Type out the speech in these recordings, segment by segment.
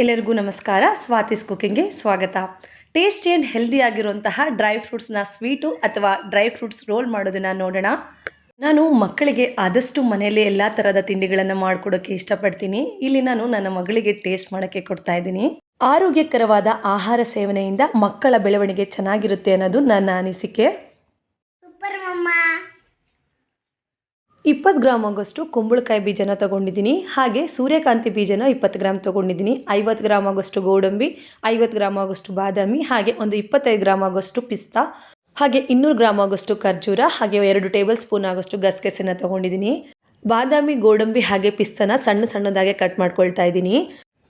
ಎಲ್ಲರಿಗೂ ನಮಸ್ಕಾರ. ಸ್ವಾತಿಸ್ ಕುಕಿಂಗ್ಗೆ ಸ್ವಾಗತ. ಟೇಸ್ಟಿ ಆ್ಯಂಡ್ ಹೆಲ್ದಿ ಆಗಿರುವಂತಹ ಡ್ರೈ ಫ್ರೂಟ್ಸ್ನ ಸ್ವೀಟು ಅಥವಾ ಡ್ರೈ ಫ್ರೂಟ್ಸ್ ರೋಲ್ ಮಾಡೋದನ್ನು ನೋಡೋಣ. ನಾನು ಮಕ್ಕಳಿಗೆ ಆದಷ್ಟು ಮನೆಯಲ್ಲೇ ಎಲ್ಲ ಥರದ ತಿಂಡಿಗಳನ್ನು ಮಾಡಿಕೊಡೋಕ್ಕೆ ಇಷ್ಟಪಡ್ತೀನಿ. ಇಲ್ಲಿ ನಾನು ನನ್ನ ಮಗಳಿಗೆ ಟೇಸ್ಟ್ ಮಾಡೋಕ್ಕೆ ಕೊಡ್ತಾ ಇದ್ದೀನಿ. ಆರೋಗ್ಯಕರವಾದ ಆಹಾರ ಸೇವನೆಯಿಂದ ಮಕ್ಕಳ ಬೆಳವಣಿಗೆ ಚೆನ್ನಾಗಿರುತ್ತೆ ಅನ್ನೋದು ನನ್ನ ಅನಿಸಿಕೆ. ಇಪ್ಪತ್ತು ಗ್ರಾಮ್ ಆಗೋಷ್ಟು ಕುಂಬಳಕಾಯಿ ಬೀಜನ ತೊಗೊಂಡಿದ್ದೀನಿ. ಹಾಗೆ ಸೂರ್ಯಕಾಂತಿ ಬೀಜನ ಇಪ್ಪತ್ತು ಗ್ರಾಮ್ ತೊಗೊಂಡಿದ್ದೀನಿ. ಐವತ್ತು ಗ್ರಾಮ್ ಆಗೋಷ್ಟು ಗೋಡಂಬಿ, ಐವತ್ತು ಗ್ರಾಮ್ ಆಗೋಷ್ಟು ಬಾದಾಮಿ, ಹಾಗೆ ಒಂದು ಇಪ್ಪತ್ತೈದು ಗ್ರಾಮ್ ಆಗೋಷ್ಟು ಪಿಸ್ತಾ, ಹಾಗೆ ಇನ್ನೂರು ಗ್ರಾಮ್ ಆಗೋಷ್ಟು ಖರ್ಜೂರ, ಹಾಗೆ ಎರಡು ಟೇಬಲ್ ಸ್ಪೂನ್ ಆಗೋಷ್ಟು ಗಸಗಸೆನ ತೊಗೊಂಡಿದ್ದೀನಿ. ಬಾದಾಮಿ, ಗೋಡಂಬಿ ಹಾಗೆ ಪಿಸ್ತಾನ ಸಣ್ಣ ಸಣ್ಣದಾಗೆ ಕಟ್ ಮಾಡ್ಕೊಳ್ತಾ ಇದ್ದೀನಿ.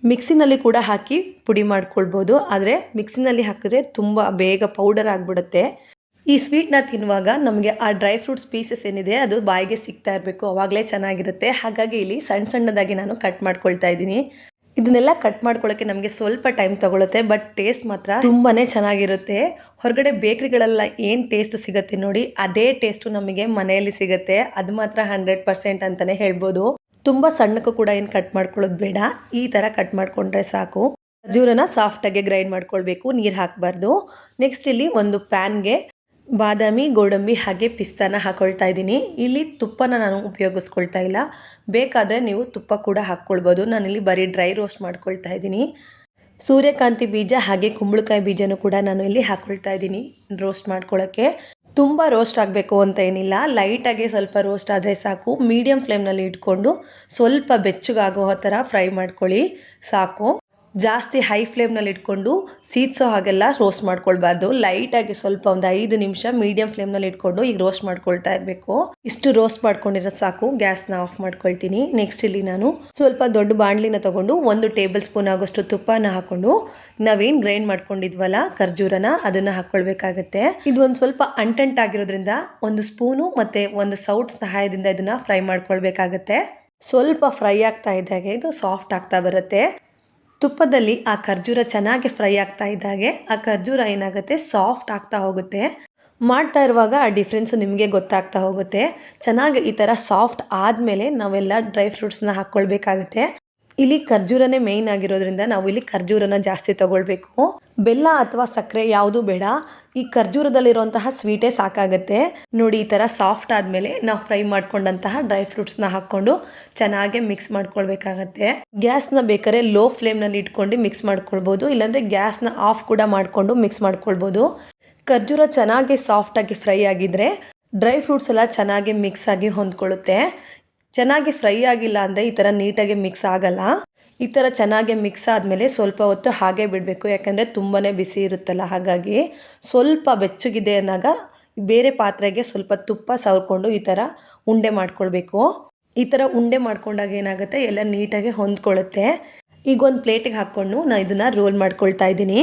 ಮಿಕ್ಸಿನಲ್ಲಿ ಕೂಡ ಹಾಕಿ ಪುಡಿ ಮಾಡ್ಕೊಳ್ಬೋದು. ಆದರೆ ಮಿಕ್ಸಿನಲ್ಲಿ ಹಾಕಿದ್ರೆ ತುಂಬ ಬೇಗ ಪೌಡರ್ ಆಗಿಬಿಡುತ್ತೆ. ಈ ಸ್ವೀಟ್ನ ತಿನ್ನುವಾಗ ನಮಗೆ ಆ ಡ್ರೈ ಫ್ರೂಟ್ಸ್ ಪೀಸಸ್ ಏನಿದೆ ಅದು ಬಾಯಿಗೆ ಸಿಗ್ತಾ ಇರಬೇಕು, ಅವಾಗಲೇ ಚೆನ್ನಾಗಿರುತ್ತೆ. ಹಾಗಾಗಿ ಇಲ್ಲಿ ಸಣ್ಣ ಸಣ್ಣದಾಗಿ ನಾನು ಕಟ್ ಮಾಡ್ಕೊಳ್ತಾ ಇದ್ದೀನಿ. ಇದನ್ನೆಲ್ಲ ಕಟ್ ಮಾಡ್ಕೊಳ್ಳೋಕ್ಕೆ ನಮಗೆ ಸ್ವಲ್ಪ ಟೈಮ್ ತಗೊಳುತ್ತೆ, ಬಟ್ ಟೇಸ್ಟ್ ಮಾತ್ರ ತುಂಬಾ ಚೆನ್ನಾಗಿರುತ್ತೆ. ಹೊರಗಡೆ ಬೇಕ್ರಿಗಳೆಲ್ಲ ಏನು ಟೇಸ್ಟ್ ಸಿಗುತ್ತೆ ನೋಡಿ, ಅದೇ ಟೇಸ್ಟು ನಮಗೆ ಮನೆಯಲ್ಲಿ ಸಿಗುತ್ತೆ. ಅದು ಮಾತ್ರ ಹಂಡ್ರೆಡ್ ಪರ್ಸೆಂಟ್ ಅಂತಲೇ ಹೇಳ್ಬೋದು. ತುಂಬ ಸಣ್ಣಕ್ಕೂ ಕೂಡ ಏನು ಕಟ್ ಮಾಡ್ಕೊಳ್ಳೋದು ಬೇಡ, ಈ ಥರ ಕಟ್ ಮಾಡಿಕೊಂಡ್ರೆ ಸಾಕು. ಖರ್ಜೂರನ ಸಾಫ್ಟಾಗಿ ಗ್ರೈಂಡ್ ಮಾಡ್ಕೊಳ್ಬೇಕು, ನೀರು ಹಾಕಬಾರ್ದು. ನೆಕ್ಸ್ಟ್ ಇಲ್ಲಿ ಒಂದು ಪ್ಯಾನ್ಗೆ ಬಾದಾಮಿ, ಗೋಡಂಬಿ ಹಾಗೆ ಪಿಸ್ತಾನ ಹಾಕ್ಕೊಳ್ತಾ ಇದ್ದೀನಿ. ಇಲ್ಲಿ ತುಪ್ಪನ ನಾನು ಉಪಯೋಗಿಸ್ಕೊಳ್ತಾ ಇಲ್ಲ. ಬೇಕಾದರೆ ನೀವು ತುಪ್ಪ ಕೂಡ ಹಾಕ್ಕೊಳ್ಬೋದು. ನಾನಿಲ್ಲಿ ಬರೀ ಡ್ರೈ ರೋಸ್ಟ್ ಮಾಡ್ಕೊಳ್ತಾ ಇದ್ದೀನಿ. ಸೂರ್ಯಕಾಂತಿ ಬೀಜ ಹಾಗೆ ಕುಂಬಳಕಾಯಿ ಬೀಜನೂ ಕೂಡ ನಾನು ಇಲ್ಲಿ ಹಾಕ್ಕೊಳ್ತಾ ಇದ್ದೀನಿ ರೋಸ್ಟ್ ಮಾಡ್ಕೊಳ್ಳೋಕ್ಕೆ ತುಂಬ ರೋಸ್ಟ್ ಆಗಬೇಕು ಅಂತ ಏನಿಲ್ಲ. ಲೈಟಾಗಿ ಸ್ವಲ್ಪ ರೋಸ್ಟ್ ಆದರೆ ಸಾಕು. ಮೀಡಿಯಮ್ ಫ್ಲೇಮ್ನಲ್ಲಿ ಇಟ್ಕೊಂಡು ಸ್ವಲ್ಪ ಬೆಚ್ಚಗಾಗೋ ಥರ ಫ್ರೈ ಮಾಡ್ಕೊಳ್ಳಿ. ಸಾಕು. ಜಾಸ್ತಿ ಹೈ ಫ್ಲೇಮ್ನಲ್ಲಿ ಇಟ್ಕೊಂಡು ಸೀದ್ಸೋ ಹಾಗೆಲ್ಲ ರೋಸ್ಟ್ ಮಾಡ್ಕೊಳ್ಬಾರ್ದು. ಲೈಟಾಗಿ ಸ್ವಲ್ಪ ಒಂದು ಐದು ನಿಮಿಷ ಮೀಡಿಯಂ ಫ್ಲೇಮ್ನಲ್ಲಿ ಇಟ್ಕೊಂಡು ಈಗ ರೋಸ್ಟ್ ಮಾಡ್ಕೊಳ್ತಾ ಇರಬೇಕು. ಇಷ್ಟು ರೋಸ್ಟ್ ಮಾಡ್ಕೊಂಡಿರೋ ಸಾಕು. ಗ್ಯಾಸ್ನ ಆಫ್ ಮಾಡ್ಕೊಳ್ತೀನಿ. ನೆಕ್ಸ್ಟ್ ಇಲ್ಲಿ ನಾನು ಸ್ವಲ್ಪ ದೊಡ್ಡ ಬಾಣಲಿನ ತಗೊಂಡು ಒಂದು ಟೇಬಲ್ ಸ್ಪೂನ್ ಆಗೋಷ್ಟು ತುಪ್ಪನ ಹಾಕೊಂಡು ನಾವೇನು ಗ್ರೈಂಡ್ ಮಾಡ್ಕೊಂಡಿದ್ವಲ್ಲ ಖರ್ಜೂರನ ಅದನ್ನ ಹಾಕ್ಕೊಳ್ಬೇಕಾಗತ್ತೆ ಇದು ಒಂದು ಸ್ವಲ್ಪ ಅಂಟೆಂಟ್ ಆಗಿರೋದ್ರಿಂದ ಒಂದು ಸ್ಪೂನು ಮತ್ತೆ ಒಂದು ಸೌಟ್ ಸಹಾಯದಿಂದ ಇದನ್ನ ಫ್ರೈ ಮಾಡ್ಕೊಳ್ಬೇಕಾಗತ್ತೆ. ಸ್ವಲ್ಪ ಫ್ರೈ ಆಗ್ತಾ ಇದ್ದಾಗೆ ಇದು ಸಾಫ್ಟ್ ಆಗ್ತಾ ಬರುತ್ತೆ. ತುಪ್ಪದಲ್ಲಿ ಆ ಖರ್ಜೂರ ಚೆನ್ನಾಗಿ ಫ್ರೈ ಆಗ್ತಾ ಇದ್ದಾಗೆ ಆ ಖರ್ಜೂರ ಏನಾಗುತ್ತೆ? ಸಾಫ್ಟ್ ಆಗ್ತಾ ಹೋಗುತ್ತೆ. ಮಾಡ್ತಾ ಇರುವಾಗ ಆ ಡಿಫ್ರೆನ್ಸ್ ನಿಮಗೆ ಗೊತ್ತಾಗ್ತಾ ಹೋಗುತ್ತೆ. ಚೆನ್ನಾಗಿ ಈ ಥರ ಸಾಫ್ಟ್ ಆದಮೇಲೆ ನಾವೆಲ್ಲ ಡ್ರೈ ಫ್ರೂಟ್ಸ್ನ ಹಾಕ್ಕೊಳ್ಬೇಕಾಗುತ್ತೆ. ಇಲ್ಲಿ ಖರ್ಜೂರನೇ ಮೇಯ್ನ್ ಆಗಿರೋದ್ರಿಂದ ನಾವು ಇಲ್ಲಿ ಖರ್ಜೂರನ ಜಾಸ್ತಿ ತಗೊಳ್ಬೇಕು. ಬೆಲ್ಲ ಅಥವಾ ಸಕ್ಕರೆ ಯಾವುದು ಬೇಡ. ಈ ಖರ್ಜೂರದಲ್ಲಿರುವಂತಹ ಸ್ವೀಟೇ ಸಾಕಾಗುತ್ತೆ. ನೋಡಿ, ಈ ಥರ ಸಾಫ್ಟ್ ಆದಮೇಲೆ ನಾವು ಫ್ರೈ ಮಾಡ್ಕೊಂಡಂತಹ ಡ್ರೈ ಫ್ರೂಟ್ಸ್ನ ಹಾಕ್ಕೊಂಡು ಚೆನ್ನಾಗಿ ಮಿಕ್ಸ್ ಮಾಡ್ಕೊಳ್ಬೇಕಾಗತ್ತೆ. ಗ್ಯಾಸ್ನ ಬೇಕಾದ್ರೆ ಲೋ ಫ್ಲೇಮ್ನಲ್ಲಿ ಇಟ್ಕೊಂಡು ಮಿಕ್ಸ್ ಮಾಡ್ಕೊಳ್ಬೋದು. ಇಲ್ಲಾಂದರೆ ಗ್ಯಾಸ್ನ ಆಫ್ ಕೂಡ ಮಾಡಿಕೊಂಡು ಮಿಕ್ಸ್ ಮಾಡ್ಕೊಳ್ಬೋದು. ಖರ್ಜೂರ ಚೆನ್ನಾಗಿ ಸಾಫ್ಟಾಗಿ ಫ್ರೈ ಆಗಿದ್ರೆ ಡ್ರೈ ಫ್ರೂಟ್ಸ್ ಎಲ್ಲ ಚೆನ್ನಾಗಿ ಮಿಕ್ಸ್ ಆಗಿ ಹೊಂದ್ಕೊಳ್ಳುತ್ತೆ. ಚೆನ್ನಾಗಿ ಫ್ರೈ ಆಗಿಲ್ಲ ಅಂದರೆ ಈ ಥರ ನೀಟಾಗಿ ಮಿಕ್ಸ್ ಆಗಲ್ಲ. ಈ ಥರ ಚೆನ್ನಾಗಿ ಮಿಕ್ಸ್ ಆದಮೇಲೆ ಸ್ವಲ್ಪ ಹೊತ್ತು ಹಾಗೆ ಬಿಡಬೇಕು. ಯಾಕಂದರೆ ತುಂಬಾ ಬಿಸಿ ಇರುತ್ತಲ್ಲ, ಹಾಗಾಗಿ ಸ್ವಲ್ಪ ಬೆಚ್ಚಗಿದೆ ಅಂದಾಗ ಬೇರೆ ಪಾತ್ರೆಗೆ ಸ್ವಲ್ಪ ತುಪ್ಪ ಸವರ್ಕೊಂಡು ಈ ಥರ ಉಂಡೆ ಮಾಡ್ಕೊಳ್ಬೇಕು. ಈ ಥರ ಉಂಡೆ ಮಾಡ್ಕೊಂಡಾಗ ಏನಾಗುತ್ತೆ? ಎಲ್ಲ ನೀಟಾಗಿ ಹೊಂದ್ಕೊಳ್ಳುತ್ತೆ ಈಗ ಒಂದು ಪ್ಲೇಟಿಗೆ ಹಾಕ್ಕೊಂಡು ನಾನು ಇದನ್ನು ರೋಲ್ ಮಾಡ್ಕೊಳ್ತಾ ಇದ್ದೀನಿ.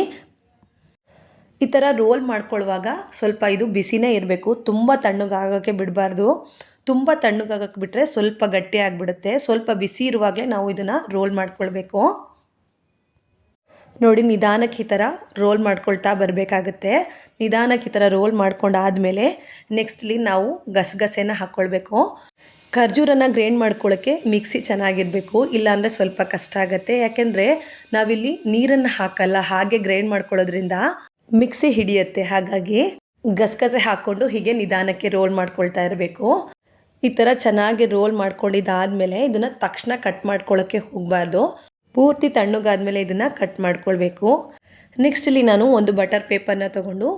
ಈ ಥರ ರೋಲ್ ಮಾಡ್ಕೊಳ್ಳುವಾಗ ಸ್ವಲ್ಪ ಇದು ಬಿಸಿನೇ ಇರಬೇಕು. ತುಂಬ ತಣ್ಣಗಾಗೋಕ್ಕೆ ಬಿಡಬಾರ್ದು. ತುಂಬ ತಣ್ಣಗಾಗಕ್ಕೆ ಬಿಟ್ಟರೆ ಸ್ವಲ್ಪ ಗಟ್ಟಿ ಆಗಿಬಿಡುತ್ತೆ. ಸ್ವಲ್ಪ ಬಿಸಿ ಇರುವಾಗಲೇ ನಾವು ಇದನ್ನು ರೋಲ್ ಮಾಡ್ಕೊಳ್ಬೇಕು. ನೋಡಿ, ನಿಧಾನಕ್ಕೆ ಈ ಥರ ರೋಲ್ ಮಾಡ್ಕೊಳ್ತಾ ಬರಬೇಕಾಗತ್ತೆ. ನಿಧಾನಕ್ಕೆ ಈ ಥರ ರೋಲ್ ಮಾಡ್ಕೊಂಡಾದಮೇಲೆ ನೆಕ್ಸ್ಟ್ಲಿ ನಾವು ಗಸಗಸೆನ ಹಾಕ್ಕೊಳ್ಬೇಕು ಖರ್ಜೂರನ್ನು ಗ್ರೈಂಡ್ ಮಾಡ್ಕೊಳ್ಳೋಕ್ಕೆ ಮಿಕ್ಸಿ ಚೆನ್ನಾಗಿರಬೇಕು. ಇಲ್ಲಾಂದರೆ ಸ್ವಲ್ಪ ಕಷ್ಟ ಆಗುತ್ತೆ. ಯಾಕೆಂದರೆ ನಾವಿಲ್ಲಿ ನೀರನ್ನು ಹಾಕಲ್ಲ, ಹಾಗೆ ಗ್ರೈಂಡ್ ಮಾಡ್ಕೊಳ್ಳೋದ್ರಿಂದ ಮಿಕ್ಸಿ ಹಿಡಿಯುತ್ತೆ. ಹಾಗಾಗಿ ಗಸಗಸೆ ಹಾಕ್ಕೊಂಡು ಹೀಗೆ ನಿಧಾನಕ್ಕೆ ರೋಲ್ ಮಾಡ್ಕೊಳ್ತಾ ಇರಬೇಕು. ಈ ಥರ ಚೆನ್ನಾಗಿ ರೋಲ್ ಮಾಡ್ಕೊಂಡಿದ್ದಾದಮೇಲೆ ಇದನ್ನು ತಕ್ಷಣ ಕಟ್ ಮಾಡ್ಕೊಳ್ಳೋಕ್ಕೆ ಹೋಗಬಾರ್ದು. ಪೂರ್ತಿ ತಣ್ಣಗಾದಮೇಲೆ ಇದನ್ನು ಕಟ್ ಮಾಡ್ಕೊಳ್ಬೇಕು. ನೆಕ್ಸ್ಟ್ ಇಲ್ಲಿ ನಾನು ಒಂದು ಬಟರ್ ಪೇಪರ್ನ ತೊಗೊಂಡು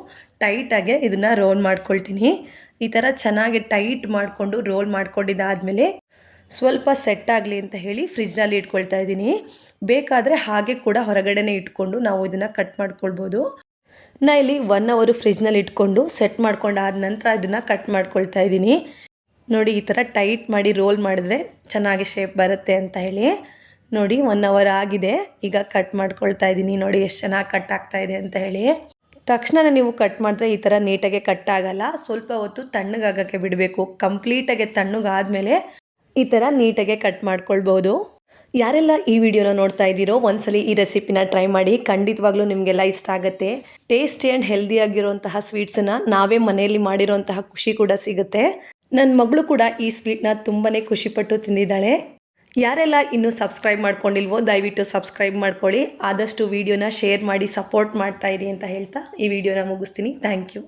ಟೈಟಾಗೆ ಇದನ್ನು ರೋಲ್ ಮಾಡ್ಕೊಳ್ತೀನಿ. ಈ ಥರ ಚೆನ್ನಾಗಿ ಟೈಟ್ ಮಾಡಿಕೊಂಡು ರೋಲ್ ಮಾಡ್ಕೊಂಡಿದ್ದಾದಮೇಲೆ ಸ್ವಲ್ಪ ಸೆಟ್ ಆಗಲಿ ಅಂತ ಹೇಳಿ ಫ್ರಿಜ್ನಲ್ಲಿ ಇಟ್ಕೊಳ್ತಾ ಇದ್ದೀನಿ. ಬೇಕಾದರೆ ಹಾಗೆ ಕೂಡ ಹೊರಗಡೆನೇ ಇಟ್ಕೊಂಡು ನಾವು ಇದನ್ನು ಕಟ್ ಮಾಡ್ಕೊಳ್ಬೋದು. ನಾ ಇಲ್ಲಿ ಒನ್ ಅವರು ಫ್ರಿಜ್ನಲ್ಲಿ ಇಟ್ಕೊಂಡು ಸೆಟ್ ಮಾಡ್ಕೊಂಡಾದ ನಂತರ ಇದನ್ನು ಕಟ್ ಮಾಡ್ಕೊಳ್ತಾ ಇದ್ದೀನಿ. ನೋಡಿ, ಈ ಥರ ಟೈಟ್ ಮಾಡಿ ರೋಲ್ ಮಾಡಿದ್ರೆ ಚೆನ್ನಾಗಿ ಶೇಪ್ ಬರುತ್ತೆ ಅಂತ ಹೇಳಿ. ನೋಡಿ, ಒನ್ ಅವರ್ ಆಗಿದೆ. ಈಗ ಕಟ್ ಮಾಡ್ಕೊಳ್ತಾ ಇದ್ದೀನಿ. ನೋಡಿ, ಎಷ್ಟು ಚೆನ್ನಾಗಿ ಕಟ್ ಆಗ್ತಾ ಇದೆ ಅಂತ ಹೇಳಿ. ತಕ್ಷಣ ನೀವು ಕಟ್ ಮಾಡಿದ್ರೆ ಈ ಥರ ನೀಟಾಗಿ ಕಟ್ ಆಗಲ್ಲ. ಸ್ವಲ್ಪ ಹೊತ್ತು ತಣ್ಣಗಾಗೋಕ್ಕೆ ಬಿಡಬೇಕು. ಕಂಪ್ಲೀಟಾಗಿ ತಣ್ಣಗಾದಮೇಲೆ ಈ ಥರ ನೀಟಾಗೆ ಕಟ್ ಮಾಡ್ಕೊಳ್ಬೋದು. ಯಾರೆಲ್ಲ ಈ ವಿಡಿಯೋನ ನೋಡ್ತಾ ಇದ್ದೀರೋ, ಒಂದ್ಸಲಿ ಈ ರೆಸಿಪಿನ ಟ್ರೈ ಮಾಡಿ. ಖಂಡಿತವಾಗ್ಲೂ ನಿಮಗೆಲ್ಲ ಇಷ್ಟ ಆಗುತ್ತೆ. ಟೇಸ್ಟಿ ಆ್ಯಂಡ್ ಹೆಲ್ದಿ ಆಗಿರುವಂತಹ ಸ್ವೀಟ್ಸನ್ನ ನಾವೇ ಮನೆಯಲ್ಲಿ ಮಾಡಿರೋಂತಹ ಖುಷಿ ಕೂಡ ಸಿಗುತ್ತೆ. ನನ್ನ ಮಗಳು ಕೂಡ ಈ ಸ್ವೀಟ್ನ ತುಂಬಾ ಖುಷಿಪಟ್ಟು ತಿಂದಿದ್ದಾಳೆ. ಯಾರೆಲ್ಲ ಇನ್ನೂ ಸಬ್ಸ್ಕ್ರೈಬ್ ಮಾಡ್ಕೊಂಡಿಲ್ವೋ ದಯವಿಟ್ಟು ಸಬ್ಸ್ಕ್ರೈಬ್ ಮಾಡ್ಕೊಳ್ಳಿ. ಆದಷ್ಟು ವೀಡಿಯೋನ ಶೇರ್ ಮಾಡಿ, ಸಪೋರ್ಟ್ ಮಾಡ್ತಾ ಇರಿ ಅಂತ ಹೇಳ್ತಾ ಈ ವಿಡಿಯೋನ ಮುಗಿಸ್ತೀನಿ. Thank you.